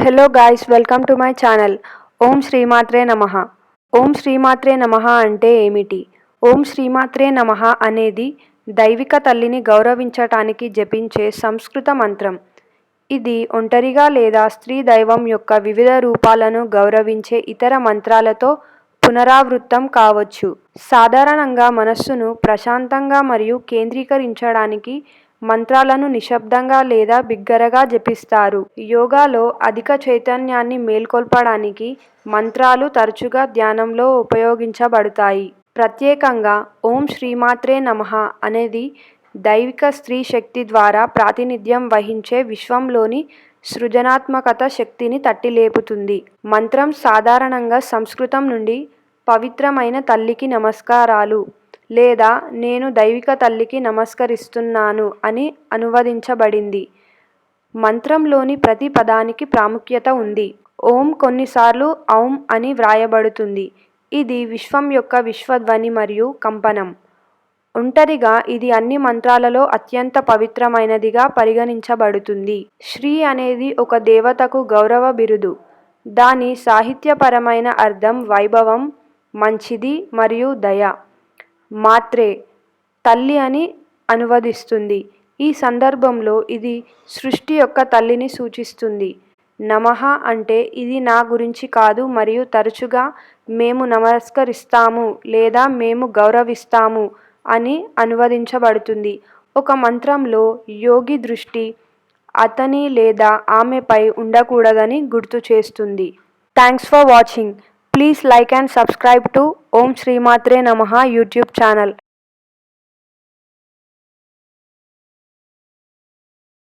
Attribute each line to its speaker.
Speaker 1: Hello guys welcome to my channel ఓం శ్రీమాత్రే నమ. ఓం శ్రీమాత్రే నమ అంటే ఏమిటి? ఓం శ్రీమాత్రే నమ అనేది దైవిక తల్లిని గౌరవించటానికి జపించే సంస్కృత మంత్రం. ఇది ఒంటరిగా లేదా స్త్రీ దైవం యొక్క వివిధ రూపాలను గౌరవించే ఇతర మంత్రాలతో పునరావృత్తం కావచ్చు. సాధారణంగా మనస్సును ప్రశాంతంగా మరియు కేంద్రీకరించడానికి మంత్రాలను నిశ్శబ్దంగా లేదా బిగ్గరగా జపిస్తారు. యోగాలో అధిక చైతన్యాన్ని మేల్కొల్పడానికి మంత్రాలు తరచుగా ధ్యానంలో ఉపయోగించబడతాయి. ప్రత్యేకంగా ఓం శ్రీమాత్రే నమః అనేది దైవిక స్త్రీ శక్తి ద్వారా ప్రాతినిధ్యం వహించే విశ్వంలోని సృజనాత్మకత శక్తిని తట్టిలేపుతుంది. మంత్రం సాధారణంగా సంస్కృతం నుండి పవిత్రమైన తల్లికి నమస్కారాలు. లేదా నేను దైవిక తల్లికి నమస్కరిస్తున్నాను అని అనువదించబడింది. మంత్రంలోని ప్రతి పదానికి ప్రాముఖ్యత ఉంది. ఓం కొన్నిసార్లు ఔం అని వ్రాయబడుతుంది. ఇది విశ్వం యొక్క విశ్వధ్వని మరియు కంపనం. ఒంటరిగా ఇది అన్ని మంత్రాలలో అత్యంత పవిత్రమైనదిగా పరిగణించబడుతుంది. శ్రీ అనేది ఒక దేవతకు గౌరవ బిరుదు. దాని సాహిత్యపరమైన అర్థం వైభవం మంచిది మరియు దయ. మాత్రే తల్లి అని అనువదిస్తుంది. ఈ సందర్భంలో ఇది సృష్టి యొక్క తల్లిని సూచిస్తుంది. నమః అంటే ఇది నా గురించి కాదు మరియు తరచుగా మేము నమస్కరిస్తాము లేదా మేము గౌరవిస్తాము అని అనువదించబడుతుంది. ఒక మంత్రంలో యోగి దృష్టి అతని లేదా ఆమెపై ఉండకూడదని గుర్తు చేస్తుంది. Thanks for watching please like and subscribe to ఓం శ్రీమాత్రే నమ యూట్యూబ్ ఛానల్.